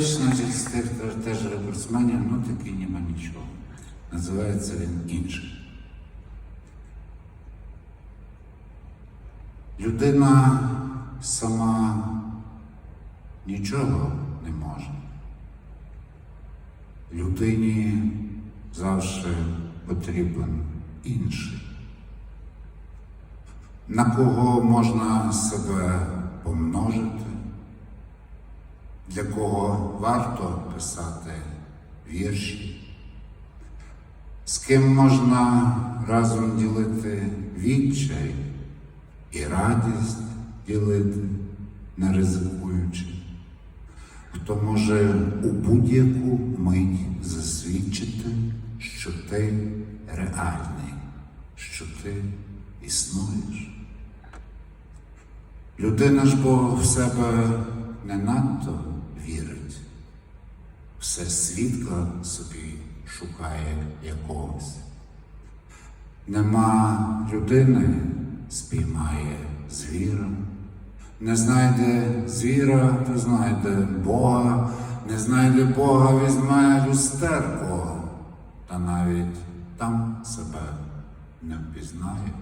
Значить, з тих теж- рекордсменів, ну такий ніби нічого. Називається він інший. Людина сама нічого не може. Людині завжди потрібен інший. На кого можна себе для кого варто писати вірші, з ким можна разом ділити відчай і радість ділити, не ризикуючи, хто може у будь-яку мить засвідчити, що ти реальний, що ти існуєш. Людина ж бо в себе не надто все світла собі шукає якогось. Нема людини, спіймає звіра, не знайде звіра, то знайде Бога, не знайде Бога, візьме люстерко, та навіть там себе не впізнає.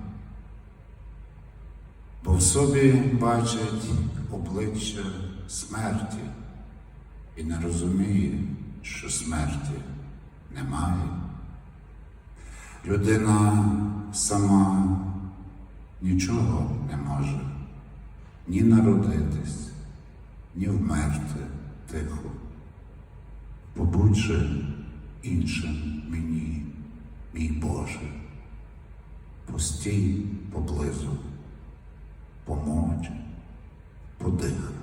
Бо в собі бачить обличчя смерті і не розуміє, що смерті немає. Людина сама нічого не може ні народитись, ні вмерти тихо. Побудь іншим мені, мій Боже, постій поблизу помочь, подихай.